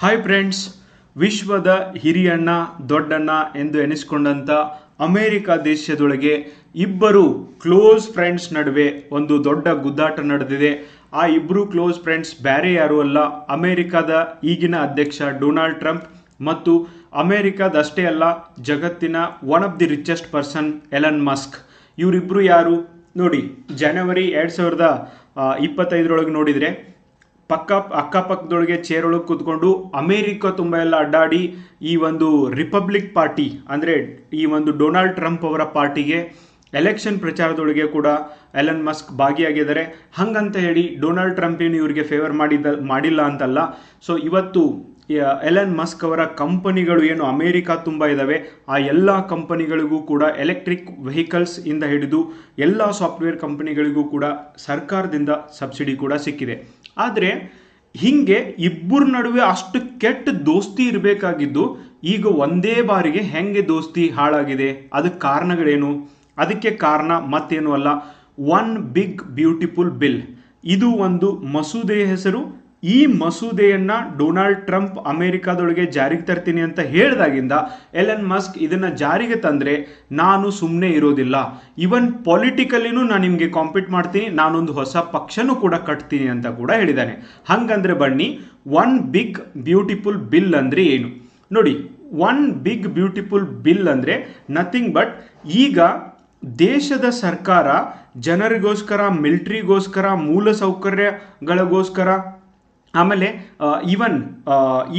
Hi friends ವಿಶ್ವದ ಹಿರಿಯಣ್ಣ, ದೊಡ್ಡಣ್ಣ ಎಂದು ಎನಿಸಿಕೊಂಡಂಥ America ದೇಶದೊಳಗೆ ಇಬ್ಬರು ಕ್ಲೋಸ್ ಫ್ರೆಂಡ್ಸ್ ನಡುವೆ ಒಂದು ದೊಡ್ಡ ಗುದ್ದಾಟ ನಡೆದಿದೆ. ಆ ಇಬ್ಬರು ಕ್ಲೋಸ್ ಫ್ರೆಂಡ್ಸ್ ಬೇರೆ ಯಾರೂ ಅಲ್ಲ, ಅಮೇರಿಕಾದ ಈಗಿನ ಅಧ್ಯಕ್ಷ ಡೊನಾಲ್ಡ್ ಟ್ರಂಪ್ ಮತ್ತು ಅಮೇರಿಕಾದಷ್ಟೇ ಅಲ್ಲ, ಜಗತ್ತಿನ one of the richest person Elon Musk ಇವರಿಬ್ಬರು ಯಾರು? ನೋಡಿ ಜನವರಿ ಎರಡು ಸಾವಿರದ ಇಪ್ಪತ್ತೈದರೊಳಗೆ ನೋಡಿದರೆ ಪಕ್ಕ ಅಕ್ಕಪಕ್ಕದೊಳಗೆ ಚೇರೊಳಗೆ ಕೂತ್ಕೊಂಡು ಅಮೇರಿಕ ತುಂಬ ಎಲ್ಲ ಅಡ್ಡಾಡಿ ಈ ಒಂದು ರಿಪಬ್ಲಿಕ್ ಪಾರ್ಟಿ, ಅಂದರೆ ಈ ಒಂದು ಡೊನಾಲ್ಡ್ ಟ್ರಂಪ್ ಅವರ ಪಾರ್ಟಿಗೆ ಎಲೆಕ್ಷನ್ ಪ್ರಚಾರದೊಳಗೆ ಕೂಡ ಎಲನ್ ಮಸ್ಕ್ ಭಾಗಿಯಾಗಿದ್ದಾರೆ. ಹಂಗಂತ ಹೇಳಿ ಡೊನಾಲ್ಡ್ ಟ್ರಂಪ್ ಏನು ಇವರಿಗೆ ಫೇವರ್ ಮಾಡಿದ ಮಾಡಿಲ್ಲ ಅಂತಲ್ಲ. ಸೊ ಇವತ್ತು ಎಲನ್ ಮಸ್ಕ್ ಅವರ ಕಂಪನಿಗಳು ಏನು ಅಮೇರಿಕಾ ತುಂಬ ಇದ್ದಾವೆ ಆ ಎಲ್ಲ ಕಂಪನಿಗಳಿಗೂ ಕೂಡ ಎಲೆಕ್ಟ್ರಿಕ್ ವೆಹಿಕಲ್ಸ್ ಇಂದ ಹಿಡಿದು ಎಲ್ಲ ಸಾಫ್ಟ್ವೇರ್ ಕಂಪನಿಗಳಿಗೂ ಕೂಡ ಸರ್ಕಾರದಿಂದ ಸಬ್ಸಿಡಿ ಕೂಡ ಸಿಕ್ಕಿದೆ. ಆದರೆ, ಹಿಂಗೆ ಇಬ್ಬರ ನಡುವೆ ಅಷ್ಟು ಕೆಟ್ಟ ದೋಸ್ತಿ ಇರಬೇಕಾಗಿದ್ದು, ಈಗ ಒಂದೇ ಬಾರಿಗೆ ಹೆಂಗೆ ದೋಸ್ತಿ ಹಾಳಾಗಿದೆ? ಅದಕ್ಕೆ ಕಾರಣಗಳೇನು? ಅದಕ್ಕೆ ಕಾರಣ ಮತ್ತೇನು ಅಲ್ಲ. ಒನ್ ಬಿಗ್ ಬ್ಯೂಟಿಫುಲ್ ಬಿಲ್ ಇದು ಒಂದು ಮಸೂದೆಯ ಹೆಸರು ಈ ಮಸೂದೆಯನ್ನು ಡೊನಾಲ್ಡ್ ಟ್ರಂಪ್ ಅಮೆರಿಕಾದೊಳಗೆ ಜಾರಿಗೆ ತರ್ತೀನಿ ಅಂತ ಹೇಳಿದಾಗಿಂದ ಎಲೆನ್ ಮಸ್ಕ್ ಇದನ್ನ ಜಾರಿಗೆ ತಂದ್ರೆ ನಾನು ಸುಮ್ಮನೆ ಇರೋದಿಲ್ಲ. ಇವನ್ ಪೊಲಿಟಿಕಲಿನೂ ನಾನು ನಿಮಗೆ ಕಾಂಪೀಟ್ ಮಾಡ್ತೀನಿ, ನಾನೊಂದು ಹೊಸ ಪಕ್ಷನೂ ಕೂಡ ಕಟ್ತೀನಿ ಅಂತ ಕೂಡ ಹೇಳಿದ್ದಾನೆ ಹಂಗಂದ್ರೆ ಬನ್ನಿ ಒನ್ ಬಿಗ್ ಬ್ಯೂಟಿಫುಲ್ ಬಿಲ್ ಅಂದ್ರೆ ಏನು? ನೋಡಿ ಒನ್ ಬಿಗ್ ಬ್ಯೂಟಿಫುಲ್ ಬಿಲ್ ಅಂದ್ರೆ ನಥಿಂಗ್ ಬಟ್ ಈಗ ದೇಶದ ಸರ್ಕಾರ ಜನರಿಗೋಸ್ಕರ ಮಿಲ್ಟ್ರಿಗೋಸ್ಕರ ಮೂಲ ಸೌಕರ್ಯಗಳಿಗೋಸ್ಕರ ಆಮೇಲೆ ಈವನ್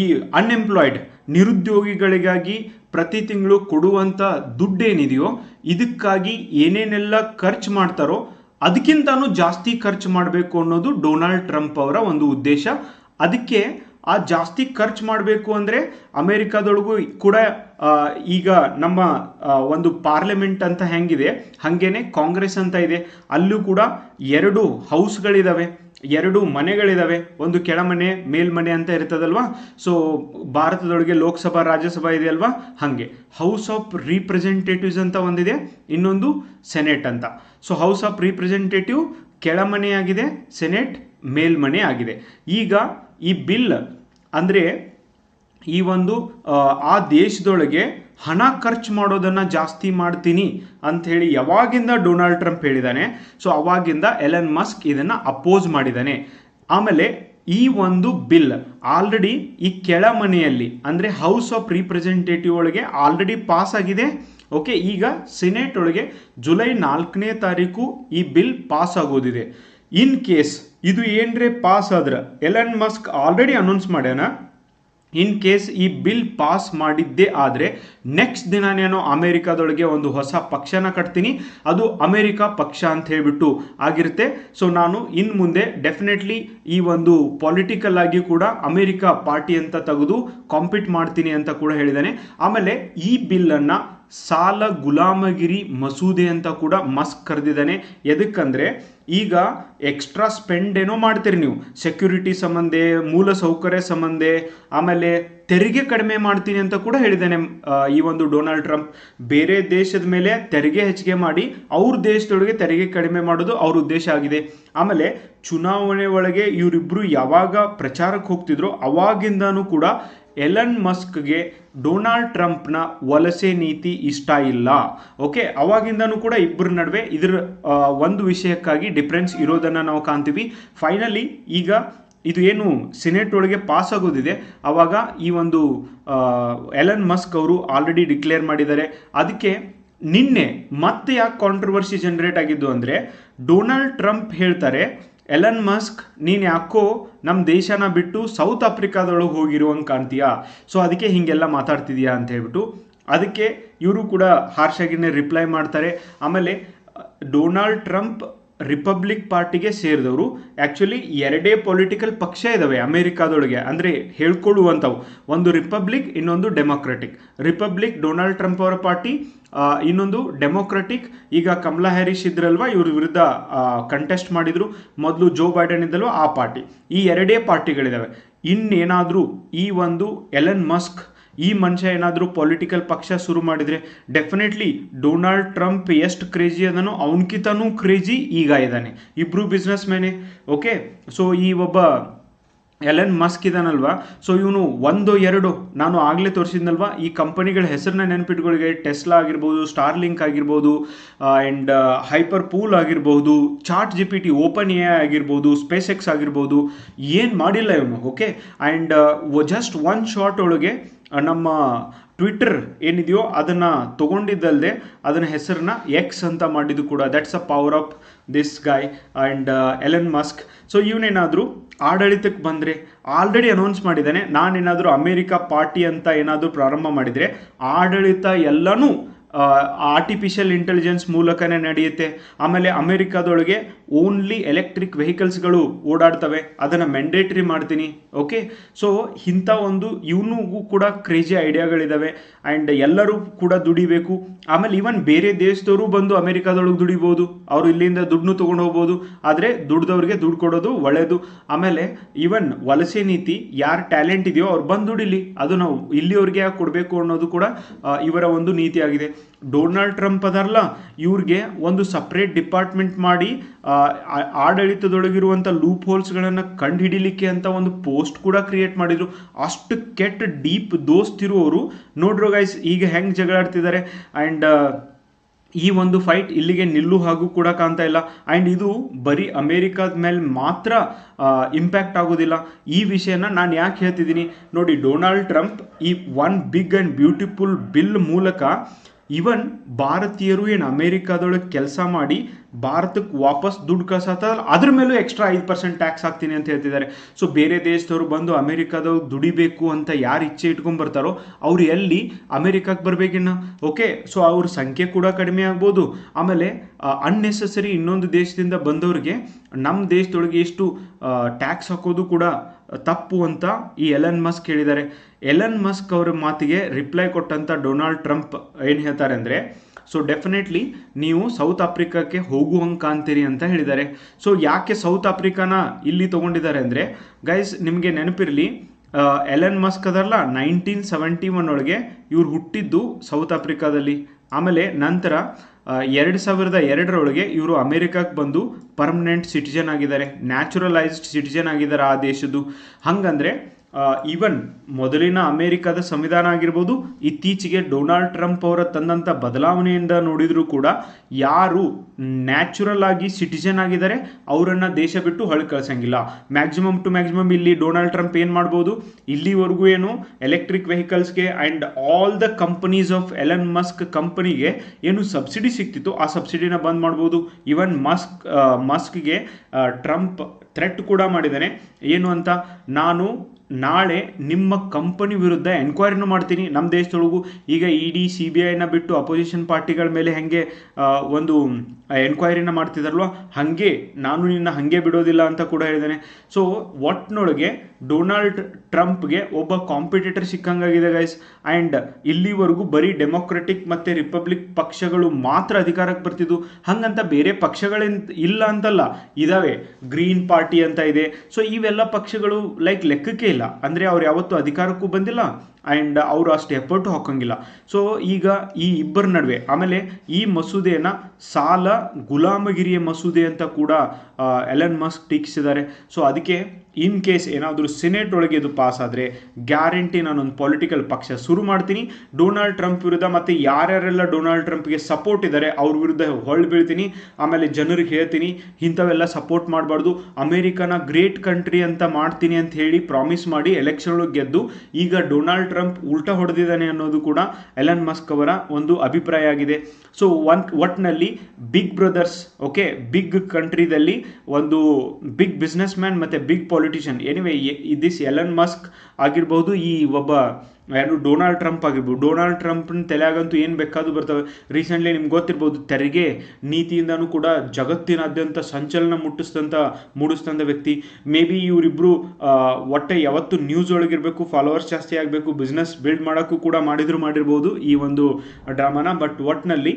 ಈ ಅನ್ಎಂಪ್ಲಾಯ್ಡ್ ನಿರುದ್ಯೋಗಿಗಳಿಗಾಗಿ ಪ್ರತಿ ತಿಂಗಳು ಕೊಡುವಂಥ ದುಡ್ಡೇನಿದೆಯೋ, ಇದಕ್ಕಾಗಿ ಏನೇನೆಲ್ಲ ಖರ್ಚು ಮಾಡ್ತಾರೋ, ಅದಕ್ಕಿಂತನೂ ಜಾಸ್ತಿ ಖರ್ಚು ಮಾಡಬೇಕು ಅನ್ನೋದು ಡೊನಾಲ್ಡ್ ಟ್ರಂಪ್ ಅವರ ಒಂದು ಉದ್ದೇಶ. ಅದಕ್ಕೆ ಆ ಜಾಸ್ತಿ ಖರ್ಚು ಮಾಡಬೇಕು ಅಂದರೆ ಅಮೇರಿಕಾದೊಳಗೂ ಕೂಡ ಈಗ ನಮ್ಮ ಒಂದು ಪಾರ್ಲಿಮೆಂಟ್ ಅಂತ ಹೆಂಗಿದೆ, ಹಾಗೇನೆ ಕಾಂಗ್ರೆಸ್ ಅಂತ ಇದೆ. ಅಲ್ಲೂ ಕೂಡ ಎರಡು ಹೌಸ್ಗಳಿದಾವೆ. ಎರಡು ಮನೆಗಳಿದ್ದಾವೆ ಒಂದು ಕೆಳಮನೆ ಮೇಲ್ಮನೆ ಅಂತ ಇರ್ತದಲ್ವಾ? ಸೊ ಭಾರತದೊಳಗೆ ಲೋಕಸಭಾ ರಾಜ್ಯಸಭಾ ಇದೆ ಅಲ್ವಾ ಹಾಗೆ. ಹೌಸ್ ಆಫ್ ರೀಪ್ರೆಸೆಂಟೇಟಿವ್ಸ್ ಅಂತ ಒಂದಿದೆ ಇನ್ನೊಂದು ಸೆನೆಟ್ ಅಂತ. ಸೊ ಹೌಸ್ ಆಫ್ ರೀಪ್ರೆಸೆಂಟೇಟಿವ್ ಕೆಳಮನೆಯಾಗಿದೆ ಸೆನೆಟ್ ಮೇಲ್ಮನೆ ಆಗಿದೆ. ಈಗ ಈ ಬಿಲ್ ಅಂದರೆ ಈ ಒಂದು ಆ, ಆ ದೇಶದೊಳಗೆ ಹಣ ಖರ್ಚು ಮಾಡೋದನ್ನು ಜಾಸ್ತಿ ಮಾಡ್ತೀನಿ ಅಂತ ಹೇಳಿ ಯಾವಾಗಿಂದ ಡೊನಾಲ್ಡ್ ಟ್ರಂಪ್ ಹೇಳಿದ್ದಾನೆ ಸೊ ಅವಾಗಿಂದ ಎಲನ್ ಮಸ್ಕ್ ಇದನ್ನು ಅಪೋಸ್ ಮಾಡಿದ್ದಾನೆ ಆಮೇಲೆ ಈ ಒಂದು ಬಿಲ್ ಆಲ್ರೆಡಿ ಈ ಕೆಳಮನೆಯಲ್ಲಿ, ಅಂದರೆ ಹೌಸ್ ಆಫ್ ರಿಪ್ರೆಸೆಂಟೇಟಿವ್ ಒಳಗೆ ಆಲ್ರೆಡಿ ಪಾಸ್ ಆಗಿದೆ. ಓಕೆ, ಈಗ ಸಿನೆಟ್ ಒಳಗೆ ಜುಲೈ ನಾಲ್ಕನೇ ತಾರೀಕು ಈ ಬಿಲ್ ಪಾಸ್ ಆಗೋದಿದೆ. ಇನ್ ಕೇಸ್ ಇದು ಏನ್ರೆ ಪಾಸ್ ಆದ್ರೆ ಎಲನ್ ಮಸ್ಕ್ ಆಲ್ರೆಡಿ ಅನೌನ್ಸ್ ಮಾಡ್ಯಾನ ಇನ್ ಕೇಸ್ ಈ ಬಿಲ್ ಪಾಸ್ ಮಾಡಿದ್ದೇ ಆದರೆ ನೆಕ್ಸ್ಟ್ ದಿನನೇನೋ ಅಮೇರಿಕಾದೊಳಗೆ ಒಂದು ಹೊಸ ಪಕ್ಷನ ಕಟ್ತೀನಿ. ಅದು ಅಮೇರಿಕಾ ಪಕ್ಷ ಅಂತ ಹೇಳ್ಬಿಟ್ಟು ಆಗಿರುತ್ತೆ. ಸೊ ನಾನು ಇನ್ನು ಮುಂದೆ ಡೆಫಿನೆಟ್ಲಿ ಈ ಒಂದು ಪೊಲಿಟಿಕಲ್ ಆಗಿ ಕೂಡ ಅಮೇರಿಕಾ ಪಾರ್ಟಿ ಅಂತ ತೆಗೆದು ಕಾಂಪೀಟ್ ಮಾಡ್ತೀನಿ ಅಂತ ಕೂಡ ಹೇಳಿದ್ದಾನೆ. ಆಮೇಲೆ ಈ ಬಿಲ್ಲನ್ನು ಸಾಲ ಗುಲಾಮಗಿರಿ ಮಸೂದೆ ಅಂತ ಕೂಡ ಮಸ್ಕ್ ಕರೆದಿದ್ದಾನೆ. ಎದಕ್ಕಂದ್ರೆ ಈಗ ಎಕ್ಸ್ಟ್ರಾ ಸ್ಪೆಂಡ್ ಏನೋ ಮಾಡ್ತೀರಿ ನೀವು. ಸೆಕ್ಯೂರಿಟಿ ಸಂಬಂಧೆ, ಮೂಲ ಸೌಕರ್ಯ ಸಂಬಂಧೆ, ಆಮೇಲೆ ತೆರಿಗೆ ಕಡಿಮೆ ಮಾಡ್ತೀನಿ ಅಂತ ಕೂಡ ಹೇಳಿದ್ದಾನೆ ಈ ಒಂದು ಡೊನಾಲ್ಡ್ ಟ್ರಂಪ್. ಬೇರೆ ದೇಶದ ಮೇಲೆ ತೆರಿಗೆ ಹೆಚ್ಚಿಗೆ ಮಾಡಿ ಅವ್ರ ದೇಶದೊಳಗೆ ತೆರಿಗೆ ಕಡಿಮೆ ಮಾಡೋದು ಅವ್ರ ಉದ್ದೇಶ ಆಗಿದೆ. ಆಮೇಲೆ ಚುನಾವಣೆ ಒಳಗೆ ಇವರಿಬ್ಬರು ಯಾವಾಗ ಪ್ರಚಾರಕ್ಕೆ ಹೋಗ್ತಿದ್ರು ಅವಾಗಿಂದನೂ ಕೂಡ ಎಲನ್ ಮಸ್ಕ್ಗೆ ಡೊನಾಲ್ಡ್ ಟ್ರಂಪ್ನ ವಲಸೆ ನೀತಿ ಇಷ್ಟ ಇಲ್ಲ. ಓಕೆ, ಅವಾಗಿಂದನೂ ಕೂಡ ಇಬ್ಬರ ನಡುವೆ ಇದರ ಒಂದು ವಿಷಯಕ್ಕಾಗಿ ಡಿಫ್ರೆನ್ಸ್ ಇರೋದನ್ನು ನಾವು ಕಾಣ್ತೀವಿ. ಫೈನಲಿ, ಈಗ ಇದು ಏನು ಸಿನೆಟ್ ಒಳಗೆ ಪಾಸ್ ಆಗೋದಿದೆ. ಅವಾಗ ಈ ಒಂದು ಎಲನ್ ಮಸ್ಕ್ ಅವರು ಆಲ್ರೆಡಿ ಡಿಕ್ಲೇರ್ ಮಾಡಿದ್ದಾರೆ. ಅದಕ್ಕೆ ನಿನ್ನೆ ಮತ್ತೆ ಯಾಕೆ ಕಾಂಟ್ರವರ್ಸಿ ಜನರೇಟ್ ಆಗಿದ್ದು ಅಂದರೆ, ಡೊನಾಲ್ಡ್ ಟ್ರಂಪ್ ಹೇಳ್ತಾರೆ ಎಲನ್ ಮಸ್ಕ್ ನೀನು ಯಾಕೋ ನಮ್ಮ ದೇಶನ ಬಿಟ್ಟು ಸೌತ್ ಆಫ್ರಿಕಾದೊಳಗೆ ಹೋಗಿರುವಂಗೆ ಕಾಣ್ತೀಯಾ? ಸೊ ಅದಕ್ಕೆ ಹೀಗೆಲ್ಲ ಮಾತಾಡ್ತಿದ್ಯಾ ಅಂತ ಹೇಳ್ಬಿಟ್ಟು ಅದಕ್ಕೆ ಇವರು ಕೂಡ ಹಾರ್ಷಾಗಿನೇ ರಿಪ್ಲೈ ಮಾಡ್ತಾರೆ. ಆಮೇಲೆ ಡೊನಾಲ್ಡ್ ಟ್ರಂಪ್ ರಿಪಬ್ಲಿಕ್ ಪಾರ್ಟಿಗೆ ಸೇರಿದವರು. ಆ್ಯಕ್ಚುಲಿ ಎರಡೇ ಪೊಲಿಟಿಕಲ್ ಪಕ್ಷ ಇದಾವೆ ಅಮೆರಿಕಾದೊಳಗೆ. ಅಂದರೆ ಹೇಳ್ಕೊಳ್ಳುವಂಥವು. ಒಂದು ರಿಪಬ್ಲಿಕ್ ಇನ್ನೊಂದು ಡೆಮೊಕ್ರೆಟಿಕ್ ರಿಪಬ್ಲಿಕ್ ಡೊನಾಲ್ಡ್ ಟ್ರಂಪ್ ಅವರ ಪಾರ್ಟಿ ಇನ್ನೊಂದು ಡೆಮೊಕ್ರೆಟಿಕ್ ಈಗ ಕಮಲಾ ಹ್ಯಾರಿಸ್ ಇದ್ರಲ್ವಾ, ಇವ್ರ ವಿರುದ್ಧ ಕಂಟೆಸ್ಟ್ ಮಾಡಿದರು. ಮೊದಲು ಜೋ ಬೈಡನ್ ಇದ್ದಲ್ವ, ಆ ಪಾರ್ಟಿ ಈ ಎರಡೇ ಪಾರ್ಟಿಗಳಿದ್ದಾವೆ ಇನ್ನೇನಾದರೂ ಈ ಒಂದು ಎಲನ್ ಮಸ್ಕ್ ಈ ಮನುಷ್ಯ ಏನಾದರೂ ಪೊಲಿಟಿಕಲ್ ಪಕ್ಷ ಶುರು ಮಾಡಿದರೆ ಡೆಫಿನೆಟ್ಲಿ ಡೊನಾಲ್ಡ್ ಟ್ರಂಪ್ ಎಷ್ಟು ಕ್ರೇಜಿ ಅದನೋ ಅವನಕಿತನೂ ಕ್ರೇಜಿ ಈಗ ಇದ್ದಾನೆ ಇಬ್ಬರು ಬಿಸ್ನೆಸ್ ಮ್ಯಾನೇ ಓಕೆ ಸೊ ಈ ಒಬ್ಬ ಎಲೆನ್ ಮಸ್ಕ್ ಇದಾನಲ್ವಾ? ಸೊ ಇವನು ಒಂದು, ಎರಡು, ನಾನು ಆಗಲೇ ತೋರಿಸಿದ್ನಲ್ವಾ? ಈ ಕಂಪನಿಗಳ ಹೆಸರನ್ನ ನೆನಪಿಟ್ಗಳಿಗೆ ಟೆಸ್ಲಾ ಆಗಿರ್ಬೋದು ಸ್ಟಾರ್ಲಿಂಕ್ ಆಗಿರ್ಬೋದು ಆ್ಯಂಡ್ ಹೈಪರ್ ಪೂಲ್ ಆಗಿರ್ಬೋದು chat G P T open A ಆಗಿರ್ಬೋದು ಸ್ಪೇಸ್ ಎಕ್ಸ್ ಆಗಿರ್ಬೋದು, ಏನು ಮಾಡಿಲ್ಲ ಇವನು okay and just one short ಒಳಗೆ ನಮ್ಮ ಟ್ವಿಟ್ಟರ್ ಏನಿದೆಯೋ ಅದನ್ನು ತೊಗೊಂಡಿದ್ದಲ್ಲದೆ ಅದನ್ನ ಹೆಸರನ್ನ ಎಕ್ಸ್ ಅಂತ ಮಾಡಿದ್ದು ಕೂಡ. That's a power of this guy and Elon Musk so ಇವನೇನಾದರೂ ಆಡಳಿತಕ್ಕೆ ಬಂದರೆ ಆಲ್ರೆಡಿ ಅನೌನ್ಸ್ ಮಾಡಿದ್ದಾನೆ, ನಾನೇನಾದರೂ ಅಮೇರಿಕಾ ಪಾರ್ಟಿ ಅಂತ ಏನಾದರೂ ಪ್ರಾರಂಭ ಮಾಡಿದರೆ, ಆಡಳಿತ ಎಲ್ಲನೂ ಆರ್ಟಿಫಿಷಿಯಲ್ ಇಂಟೆಲಿಜೆನ್ಸ್ ಮೂಲಕನೇ ನಡೆಯುತ್ತೆ. ಆಮೇಲೆ ಅಮೆರಿಕಾದೊಳಗೆ ಓನ್ಲಿ ಎಲೆಕ್ಟ್ರಿಕ್ ವೆಹಿಕಲ್ಸ್ಗಳು ಓಡಾಡ್ತವೆ. ಅದನ್ನು ಮ್ಯಾಂಡೇಟ್ರಿ ಮಾಡ್ತೀನಿ. ಓಕೆ ಸೊ ಇಂಥ ಒಂದು ಇವನಿಗೂ ಕೂಡ ಕ್ರೇಜಿ ಐಡಿಯಾಗಳಿದ್ದಾವೆ ಆ್ಯಂಡ್ ಎಲ್ಲರೂ ಕೂಡ ದುಡಿಬೇಕು. ಆಮೇಲೆ ಈವನ್ ಬೇರೆ ದೇಶದವರು ಬಂದು ಅಮೆರಿಕಾದೊಳಗೆ ದುಡಿಬೋದು. ಅವರು ಇಲ್ಲಿಂದ ದುಡ್ಡು ತೊಗೊಂಡು ಹೋಗ್ಬೋದು. ಆದರೆ ದುಡ್ದವ್ರಿಗೆ ದುಡ್ಡು ಕೊಡೋದು ಒಳ್ಳೆಯದು ಆಮೇಲೆ ಈವನ್ ವಲಸೆ ನೀತಿ ಯಾರು ಟ್ಯಾಲೆಂಟ್ ಇದೆಯೋ ಅವ್ರು ಬಂದು ದುಡಿಲಿ. ಅದು ನಾವು ಇಲ್ಲಿಯವ್ರಿಗೆ ಕೊಡಬೇಕು ಅನ್ನೋದು ಕೂಡ ಇವರ ಒಂದು ನೀತಿ ಆಗಿದೆ. ಡೊನಾಲ್ಡ್ ಟ್ರಂಪ್ ಅದಾರಲ್ಲ, ಇವ್ರಿಗೆ ಒಂದು ಸಪ್ರೇಟ್ ಡಿಪಾರ್ಟ್ಮೆಂಟ್ ಮಾಡಿ ಆಡಳಿತದೊಳಗಿರುವಂಥ ಲೂಪ್ ಹೋಲ್ಸ್ಗಳನ್ನು ಕಂಡು ಹಿಡಿಲಿಕ್ಕೆ ಅಂತ ಒಂದು ಪೋಸ್ಟ್ ಕೂಡ ಕ್ರಿಯೇಟ್ ಮಾಡಿದರು. ಅಷ್ಟು ಕೆಟ್ಟ ಡೀಪ್ ದೋಸ್ತಿರುವವರು ನೋಡ್ರೋ ಗೈಸ್ ಈಗ ಹೆಂಗೆ ಜಗಳಾಡ್ತಿದ್ದಾರೆ ಆ್ಯಂಡ್ ಈ ಒಂದು ಫೈಟ್ ಇಲ್ಲಿಗೆ ನಿಲ್ಲು ಹಾಗೂ ಕೂಡ ಕಾಣ್ತಾ ಇಲ್ಲ. ಆ್ಯಂಡ್ ಇದು ಬರೀ ಅಮೇರಿಕಾದ ಮೇಲೆ ಮಾತ್ರ ಇಂಪ್ಯಾಕ್ಟ್ ಆಗೋದಿಲ್ಲ. ಈ ವಿಷಯನ ನಾನು ಯಾಕೆ ಹೇಳ್ತಿದ್ದೀನಿ? ನೋಡಿ, ಡೊನಾಲ್ಡ್ ಟ್ರಂಪ್ ಈ one big and beautiful bill ಮೂಲಕ ಇವನ್ ಭಾರತೀಯರು ಏನು ಅಮೇರಿಕಾದೊಳಗೆ ಕೆಲಸ ಮಾಡಿ ಭಾರತಕ್ಕೆ ವಾಪಸ್ ದುಡ್ಡು ಕಳ್ಸತ್ತಲ್ಲ ಅದ್ರ ಮೇಲೂ ಎಕ್ಸ್ಟ್ರಾ ಐದು ಪರ್ಸೆಂಟ್ ಟ್ಯಾಕ್ಸ್ ಹಾಕ್ತೀನಿ ಅಂತ ಹೇಳ್ತಿದ್ದಾರೆ. ಸೊ ಬೇರೆ ದೇಶದವರು ಬಂದು ಅಮೇರಿಕಾದವ್ರು ದುಡಿಬೇಕು ಅಂತ ಯಾರು ಇಚ್ಛೆ ಇಟ್ಕೊಂಡ್ ಬರ್ತಾರೋ ಅವ್ರು ಎಲ್ಲಿ ಅಮೆರಿಕಾಗೆ ಬರ್ಬೇಕಿನ್ನ? ಓಕೆ ಸೊ ಅವ್ರ ಸಂಖ್ಯೆ ಕೂಡ ಕಡಿಮೆ ಆಗ್ಬೋದು. ಆಮೇಲೆ ಅನ್ನೆಸೆಸರಿ ಇನ್ನೊಂದು ದೇಶದಿಂದ ಬಂದವ್ರಿಗೆ ನಮ್ಮ ದೇಶದೊಳಗೆ ಎಷ್ಟು ಟ್ಯಾಕ್ಸ್ ಹಾಕೋದು ಕೂಡ ತಪ್ಪು ಅಂತ ಈ ಎಲನ್ ಮಸ್ಕ್ ಹೇಳಿದ್ದಾರೆ. ಎಲನ್ ಮಸ್ಕ್ ಅವರ ಮಾತಿಗೆ ರಿಪ್ಲೈ ಕೊಟ್ಟಂತ ಡೊನಾಲ್ಡ್ ಟ್ರಂಪ್ ಏನು ಹೇಳ್ತಾರೆ ಅಂದರೆ ಸೊ ಡೆಫಿನೆಟ್ಲಿ ನೀವು ಸೌತ್ ಆಫ್ರಿಕಾಕ್ಕೆ ಹೋಗುವಂಗೆ ಕಾಣ್ತೀರಿ ಅಂತ ಹೇಳಿದ್ದಾರೆ. ಸೊ ಯಾಕೆ ಸೌತ್ ಆಫ್ರಿಕಾನ ಇಲ್ಲಿ ತೊಗೊಂಡಿದ್ದಾರೆ ಅಂದರೆ ಗೈಸ್ ನಿಮಗೆ ನೆನಪಿರಲಿ ಎಲನ್ ಮಸ್ಕ್ ಅದರಲ್ಲ ನೈನ್ಟೀನ್ ಸೆವೆಂಟಿ ಒನ್ ಒಳಗೆ ಇವ್ರು ಹುಟ್ಟಿದ್ದು ಸೌತ್ ಆಫ್ರಿಕಾದಲ್ಲಿ ಆಮೇಲೆ ನಂತರ ಎರಡು ಸಾವಿರದ ಎರಡರೊಳಗೆ ಇವರು ಅಮೇರಿಕಾಕ್ಕೆ ಬಂದು ಪರ್ಮನೆಂಟ್ ಸಿಟಿಜನ್ ಆಗಿದ್ದಾರೆ. ನ್ಯಾಚುರಲೈಸ್ಡ್ ಸಿಟಿಜನ್ ಆಗಿದ್ದಾರೆ ಆ ದೇಶದ್ದು. ಹಂಗಂದ್ರೆ ಈವನ್ ಮೊದಲಿನ ಅಮೇರಿಕಾದ ಸಂವಿಧಾನ ಆಗಿರ್ಬೋದು, ಇತ್ತೀಚೆಗೆ ಡೊನಾಲ್ಡ್ ಟ್ರಂಪ್ ಅವರ ತಂದಂಥ ಬದಲಾವಣೆಯಿಂದ ನೋಡಿದರೂ ಕೂಡ ಯಾರು ನ್ಯಾಚುರಲ್ ಆಗಿ ಸಿಟಿಜನ್ ಆಗಿದ್ದಾರೆ, ಅವರನ್ನು ದೇಶ ಬಿಟ್ಟು ಹೊಳೆ ಕಳಿಸಂಗಿಲ್ಲ. ಮ್ಯಾಕ್ಸಿಮಮ್ ಟು ಮ್ಯಾಕ್ಸಿಮಮ್ ಇಲ್ಲಿ ಡೊನಾಲ್ಡ್ ಟ್ರಂಪ್ ಏನು ಮಾಡ್ಬೋದು, ಇಲ್ಲಿವರೆಗೂ ಏನು electric ವೆಹಿಕಲ್ಸ್ಗೆ and all the companies of Elon Musk ಕಂಪನಿಗೆ ಏನು ಸಬ್ಸಿಡಿ ಸಿಗ್ತಿತ್ತು ಆ ಸಬ್ಸಿಡಿನ ಬಂದ್ ಮಾಡ್ಬೋದು. ಈವನ್ ಮಸ್ಕ್ ಮಸ್ಕ್ಗೆ ಟ್ರಂಪ್ ಥ್ರೆಟ್ ಕೂಡ ಮಾಡಿದ್ದಾನೆ. ಏನು ಅಂತ? ನಾನು ನಾಳೆ ನಿಮ್ಮ ಕಂಪನಿ ವಿರುದ್ಧ ಎನ್ಕ್ವೈರಿನೂ ಮಾಡ್ತೀನಿ. ನಮ್ಮ ದೇಶದೊಳಗೂ ಈಗ ಇ ಡಿ ಸಿ ಬಿ ಐನ ಬಿಟ್ಟು ಅಪೋಸಿಷನ್ ಪಾರ್ಟಿಗಳ ಮೇಲೆ ಹೆಂಗೆ ಒಂದು ಎನ್ಕ್ವೈರಿನ ಮಾಡ್ತಿದಾರಲ್ವ? ಹಾಗೆ ನಾನು ನಿನ್ನ ಹಾಗೆ ಬಿಡೋದಿಲ್ಲ ಅಂತ ಕೂಡ ಹೇಳಿದ್ದೇನೆ ಸೊ ಒಟ್ಟಿನೊಳಗೆ ಡೊನಾಲ್ಡ್ ಟ್ರಂಪ್ಗೆ ಒಬ್ಬ ಕಾಂಪಿಟೇಟರ್ ಸಿಕ್ಕಂಗಾಗಿದೆ ಗೈಸ್ ಆ್ಯಂಡ್ ಇಲ್ಲಿವರೆಗೂ ಬರೀ ಡೆಮೊಕ್ರೆಟಿಕ್ ಮತ್ತು ರಿಪಬ್ಲಿಕ್ ಪಕ್ಷಗಳು ಮಾತ್ರ ಅಧಿಕಾರಕ್ಕೆ ಬರ್ತಿದ್ದು ಹಂಗಂತ ಬೇರೆ ಪಕ್ಷಗಳೇ ಇಲ್ಲ ಅಂತಲ್ಲ. ಇದಾವೆ ಗ್ರೀನ್ ಪಾರ್ಟಿ ಅಂತ ಇದೆ. ಸೊ ಇವೆಲ್ಲ ಪಕ್ಷಗಳು ಲೈಕ್ ಲೆಕ್ಕಕ್ಕೆ ಇಲ್ಲ. ಅಂದರೆ ಅವ್ರು ಯಾವತ್ತೂ ಅಧಿಕಾರಕ್ಕೂ ಬಂದಿಲ್ಲ ಆ್ಯಂಡ್ ಅವರು ಅಷ್ಟು ಎಫರ್ಟು ಹಾಕೋಂಗಿಲ್ಲ. ಸೊ ಈಗ ಈ ಇಬ್ಬರ ನಡುವೆ, ಆಮೇಲೆ ಈ ಮಸೂದೆಯನ್ನ ಸಾಲ ಗುಲಾಮಗಿರಿಯ ಮಸೂದೆ ಅಂತ ಕೂಡ ಎಲನ್ ಮಸ್ಕ್ ಟೀಕಿಸಿದ್ದಾರೆ. ಸೊ ಅದಕ್ಕೆ ಇನ್ ಕೇಸ್ ಏನಾದರೂ ಸಿನೆಟ್ ಒಳಗೆ ಇದು ಪಾಸ್ ಆದರೆ ಗ್ಯಾರಂಟಿ ನಾನೊಂದು ಪೊಲಿಟಿಕಲ್ ಪಕ್ಷ ಶುರು ಮಾಡ್ತೀನಿ. ಡೊನಾಲ್ಡ್ ಟ್ರಂಪ್ ವಿರುದ್ಧ ಮತ್ತು ಯಾರ್ಯಾರೆಲ್ಲ ಡೊನಾಲ್ಡ್ ಟ್ರಂಪ್ಗೆ ಸಪೋರ್ಟ್ ಇದ್ದಾರೆ ಅವ್ರ ವಿರುದ್ಧ ಹೊಳ್ ಬೀಳ್ತೀನಿ. ಆಮೇಲೆ ಜನರಿಗೆ ಹೇಳ್ತೀನಿ, ಇಂಥವೆಲ್ಲ ಸಪೋರ್ಟ್ ಮಾಡಬಾರ್ದು. ಅಮೇರಿಕನ ಗ್ರೇಟ್ ಕಂಟ್ರಿ ಅಂತ ಮಾಡ್ತೀನಿ ಅಂತ ಹೇಳಿ ಪ್ರಾಮಿಸ್ ಮಾಡಿ ಎಲೆಕ್ಷನ್ ಒಳಗೆ ಗೆದ್ದು ಈಗ ಡೊನಾಲ್ಡ್ ಟ್ರಂಪ್ ಉಲ್ಟಾ ಹೊಡೆದಿದ್ದಾನೆ ಅನ್ನೋದು ಕೂಡ ಎಲನ್ ಮಸ್ಕ್ ಅವರ ಒಂದು ಅಭಿಪ್ರಾಯ ಆಗಿದೆ. ಸೊ ಒನ್ ಒಟ್ನಲ್ಲಿ ಬಿಗ್ ಬ್ರದರ್ಸ್ ಓಕೆ ಬಿಗ್ ಕಂಟ್ರಿದಲ್ಲಿ ಒಂದು ಬಿಗ್ ಬಿಸ್ನೆಸ್ ಮ್ಯಾನ್ ಮತ್ತು big politician anyway this Elon Musk ಆಗಿರ್ಬೋದು ಈ ಒಬ್ಬ ಯಾರು ಡೊನಾಲ್ಡ್ ಟ್ರಂಪ್ ಆಗಿರ್ಬೋದು. ಡೊನಾಲ್ಡ್ ಟ್ರಂಪ್ನ ತಲೆಯಾಗಂತೂ ಏನು ಬೇಕಾದ್ರೂ ಬರ್ತವೆ. ರೀಸೆಂಟ್ಲಿ ನಿಮ್ಗೆ ಗೊತ್ತಿರ್ಬೋದು, ತೆರಿಗೆ ನೀತಿಯಿಂದನೂ ಕೂಡ ಜಗತ್ತಿನಾದ್ಯಂತ ಸಂಚಲನ ಮುಟ್ಟಿಸಿದಂಥ ಮೂಡಿಸಿದಂಥ ವ್ಯಕ್ತಿ. ಮೇ ಬಿ ಇವರಿಬ್ಬರು ಒಟ್ಟೆ ಯಾವತ್ತು ನ್ಯೂಸ್ ಒಳಗಿರಬೇಕು ಫಾಲೋವರ್ಸ್ ಜಾಸ್ತಿ ಆಗಬೇಕು ಬಿಸ್ನೆಸ್ ಬಿಲ್ಡ್ ಮಾಡೋಕ್ಕೂ ಕೂಡ ಮಾಡಿದ್ರು ಮಾಡಿರ್ಬೋದು ಈ ಒಂದು ಡ್ರಾಮಾನ. ಬಟ್ ಒಟ್ನಲ್ಲಿ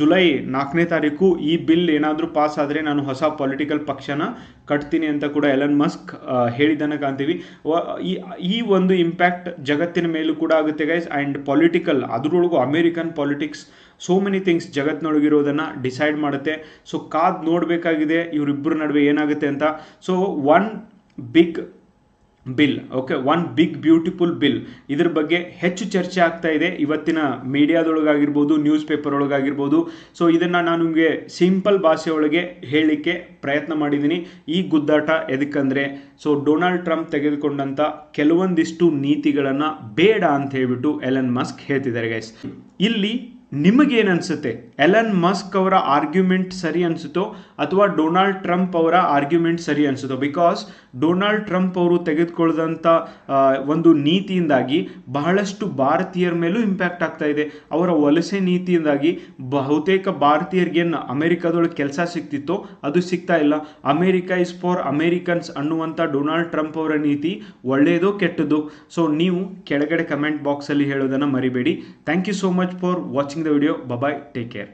ಜುಲೈ ನಾಲ್ಕನೇ ತಾರೀಕು ಈ ಬಿಲ್ ಏನಾದರೂ ಪಾಸ್ ಆದರೆ ನಾನು ಹೊಸ ಪೊಲಿಟಿಕಲ್ ಪಕ್ಷನ ಕಟ್ತೀನಿ ಅಂತ ಕೂಡ ಎಲನ್ ಮಸ್ಕ್ ಹೇಳಿದ್ದನ್ನು ಕಾಣ್ತೀವಿ. ಈ ಒಂದು ಇಂಪ್ಯಾಕ್ಟ್ ಜಗತ್ತಿನ ಮೇಲೂ ಕೂಡ ಆಗುತ್ತೆ guys and political ಅದರೊಳಗೂ American politics so many things ಜಗತ್ತಿನೊಳಗಿರೋದನ್ನು decide ಮಾಡುತ್ತೆ. ಸೊ ಕಾದ್ ನೋಡಬೇಕಾಗಿದೆ ಇವರಿಬ್ಬರ ನಡುವೆ ಏನಾಗುತ್ತೆ ಅಂತ. So one big bill okay one big beautiful bill ಇದ್ರ ಬಗ್ಗೆ ಹೆಚ್ಚು ಚರ್ಚೆ ಆಗ್ತಾ ಇದೆ. ಇವತ್ತಿನ ಮೀಡಿಯಾದೊಳಗಾಗಿರ್ಬೋದು ನ್ಯೂಸ್ ಪೇಪರ್ ಒಳಗಾಗಿರ್ಬೋದು ಸೊ ಇದನ್ನು ನಾನು ನಿಮಗೆ ಸಿಂಪಲ್ ಭಾಷೆಯೊಳಗೆ ಹೇಳಲಿಕ್ಕೆ ಪ್ರಯತ್ನ ಮಾಡಿದ್ದೀನಿ. ಈ ಗುದ್ದಾಟ ಎದಕ್ಕಂದರೆ ಸೊ ಡೊನಾಲ್ಡ್ ಟ್ರಂಪ್ ತೆಗೆದುಕೊಂಡಂಥ ಕೆಲವೊಂದಿಷ್ಟು ನೀತಿಗಳನ್ನು ಬೇಡ ಅಂತ ಹೇಳ್ಬಿಟ್ಟು ಎಲನ್ ಮಸ್ಕ್ ಹೇಳ್ತಿದ್ದಾರೆ ಗೈಸ್ ಇಲ್ಲಿ ನಿಮಗೇನು ಅನ್ಸುತ್ತೆ ಎಲನ್ ಮಸ್ಕ್ ಅವರ ಆರ್ಗ್ಯುಮೆಂಟ್ ಸರಿ ಅನಿಸುತ್ತೋ ಅಥವಾ ಡೊನಾಲ್ಡ್ ಟ್ರಂಪ್ ಅವರ ಆರ್ಗ್ಯುಮೆಂಟ್ ಸರಿ ಅನಿಸುತ್ತೋ? ಬಿಕಾಸ್ ಡೊನಾಲ್ಡ್ ಟ್ರಂಪ್ ಅವರು ತೆಗೆದುಕೊಳ್ಳದಂಥ ಒಂದು ನೀತಿಯಿಂದಾಗಿ ಬಹಳಷ್ಟು ಭಾರತೀಯರ ಮೇಲೂ ಇಂಪ್ಯಾಕ್ಟ್ ಆಗ್ತಾ ಇದೆ. ಅವರ ವಲಸೆ ನೀತಿಯಿಂದಾಗಿ ಬಹುತೇಕ ಭಾರತೀಯರಿಗೇನು ಅಮೆರಿಕದೊಳಗೆ ಕೆಲಸ ಸಿಗ್ತಿತ್ತೋ ಅದು ಸಿಗ್ತಾ ಇಲ್ಲ. ಅಮೇರಿಕಾ ಇಸ್ ಫಾರ್ ಅಮೇರಿಕನ್ಸ್ ಅನ್ನುವಂಥ ಡೊನಾಲ್ಡ್ ಟ್ರಂಪ್ ಅವರ ನೀತಿ ಒಳ್ಳೆಯದು ಕೆಟ್ಟದ್ದು? ಸೊ ನೀವು ಕೆಳಗಡೆ ಕಮೆಂಟ್ ಬಾಕ್ಸಲ್ಲಿ ಹೇಳೋದನ್ನು ಮರಿಬೇಡಿ. Thank you so much for watching watching the video. Bye bye. Take care.